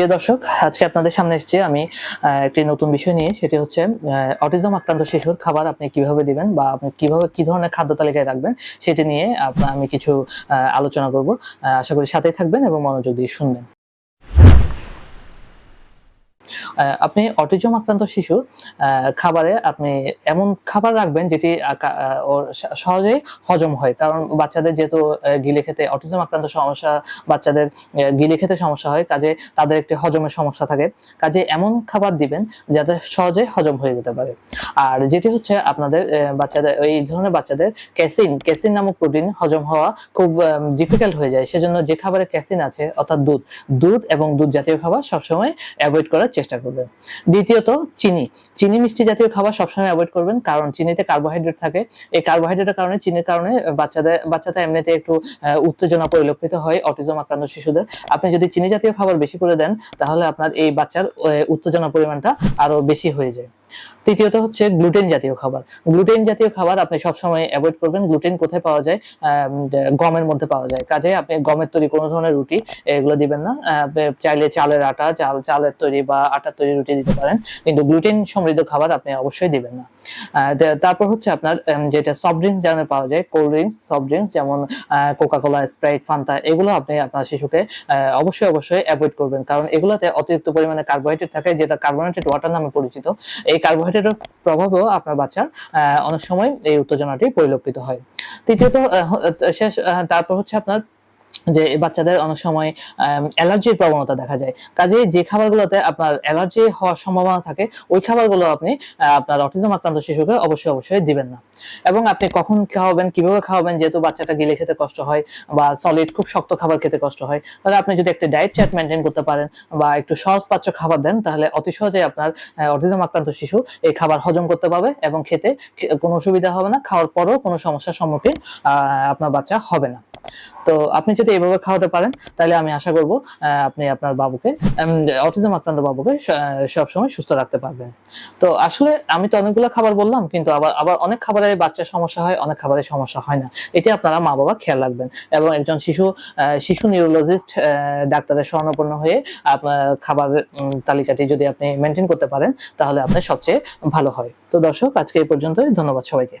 প্রিয় দর্শক, আজকে আপনাদের সামনে এসেছি আমি একটি নতুন বিষয় নিয়ে, সেটি হচ্ছে অটিজম আক্রান্ত শিশুর খাবার আপনি কীভাবে দিবেন বা আপনি কীভাবে কি ধরনের খাদ্য তালিকায় রাখবেন, সেটি নিয়ে আমি কিছু আলোচনা করব। আশা করি সাথেই থাকবেন এবং মনোযোগ দিয়ে শুনবেন। আপনি অটিজম আক্রান্ত শিশুর খাবারে আপনি এমন খাবার রাখবেন যেটি সহজেই হজম হয়। কারণ বাচ্চাদের যেহেতু গিলে খেতে, অটিজম আক্রান্ত সমস্যা, বাচ্চাদের গিলে খেতে সমস্যা হয়, কাজে তাদের একটি হজমের সমস্যা থাকে। কাজে এমন খাবার দিবেন যাতে সহজে হজম হয়ে যেতে পারে। আর যেটি হচ্ছে আপনাদের বাচ্চাদের, এই ধরনের বাচ্চাদের ক্যাসিন ক্যাসিন নামক প্রোটিন হজম হওয়া খুব ডিফিকাল্ট হয়ে যায়। সেজন্য যে খাবারে ক্যাসিন আছে, অর্থাৎ দুধ দুধ এবং দুধ জাতীয় খাবার সবসময় অ্যাভয়েড করার চেষ্টা করবেন। দ্বিতীয়ত, চিনি। চিনি মিষ্টি জাতীয় খাবার সবসময় অ্যাভয়েড করবেন, কারণ চিনিতে কার্বোহাইড্রেট থাকে। এই কার্বোহাইড্রেটের কারণে, চিনির কারণে বাচ্চাদের বাচ্চাটা এমনিতে একটু উত্তেজনা পরিলক্ষিত হয় অটিজম আক্রান্ত শিশুদের। আপনি যদি চিনি জাতীয় খাবার বেশি করে দেন, তাহলে আপনার এই বাচ্চার উত্তেজনা পরিমাণটা আরও বেশি হয়ে যায়। তৃতীয়ত হচ্ছে গ্লুটেন জাতীয় খাবার। গ্লুটেন জাতীয় খাবার আপনি সবসময় অ্যাভয়েড করবেন। গ্লুটেন কোথায় পাওয়া যায়? গমের মধ্যে পাওয়া যায়। কাজে আপনি গমের তৈরি কোনো ধরনের রুটি, এগুলো দিবেন না। চাইলে চালের আটা, চাল, চালের তৈরি বা আটার তৈরি রুটি দিতে পারেন। কিন্তু গ্লুটেন সমৃদ্ধ খাবার আপনি অবশ্যই দিবেন না। তারপর হচ্ছে আপনার যেটা সফট ড্রিঙ্কস যেমন পাওয়া যায় কোল্ড ড্রিঙ্কস সফট ড্রিঙ্কস যেমন কোকা কোলা স্প্রাইট ফান্তা এগুলো আপনি আপনার শিশুকে অবশ্যই অবশ্যই অ্যাভয়েড করবেন। কারণ এগুলোতে অতিরিক্ত পরিমাণে কার্বোহাইড্রেট থাকে, যেটা কার্বোনেটেড ওয়াটার নামে পরিচিত। এই কার্বোহাইড্রেটের প্রভাবেও আপনার বাচ্চার অনেক সময় এই উত্তেজনাটি পরিলক্ষিত হয়। তৃতীয়ত শেষ তারপর হচ্ছে আপনার যে বাচ্চাদের অনেক সময় অ্যালার্জির প্রবণতা দেখা যায়। কাজে যে খাবারগুলোতে আপনার অ্যালার্জি হওয়ার সম্ভাবনা থাকে, ওই খাবারগুলো আপনি আপনার অটিজম আক্রান্ত শিশুকে অবশ্যই অবশ্যই দিবেন না। এবং আপনি কখন খাওয়াবেন, কীভাবে খাওয়াবেন, যেহেতু বাচ্চাটা গিলে খেতে কষ্ট হয় বা সলিড খুব শক্ত খাবার খেতে কষ্ট হয়, তাহলে আপনি যদি একটা ডায়েট চার্ট মেনটেন করতে পারেন বা একটু সহজ পাচ্য খাবার দেন, তাহলে অতি সহজে আপনার অটিজম আক্রান্ত শিশু এই খাবার হজম করতে পারবে এবং খেতে কোনো অসুবিধা হবে না, খাওয়ার পরেও কোনো সমস্যার সম্মুখীন আপনার বাচ্চা হবে না। তো আপনি যদি এইভাবে খাওয়াতে পারেন, তাহলে আমি আশা করব আপনি আপনার বাবুকে অটিজম আক্রান্ত বাবুকে সব সময় সুস্থ রাখতে পারবেন। তো আসলে আমি তো অনেকগুলো খাবার বললাম, কিন্তু আবার আবার অনেক খাবারে বাচ্চার সমস্যা হয়, অনেক খাবারে সমস্যা হয় না। এটি আপনারা মা বাবা খেয়াল রাখবেন এবং একজন শিশু শিশু নিউরোলজিস্ট ডাক্তারের শরণাপন্ন হয়ে আপনার খাবার তালিকাটি যদি আপনি মেনটেন করতে পারেন, তাহলে আপনার সবচেয়ে ভালো হয়। তো দর্শক, আজকে এই পর্যন্তই। ধন্যবাদ সবাইকে।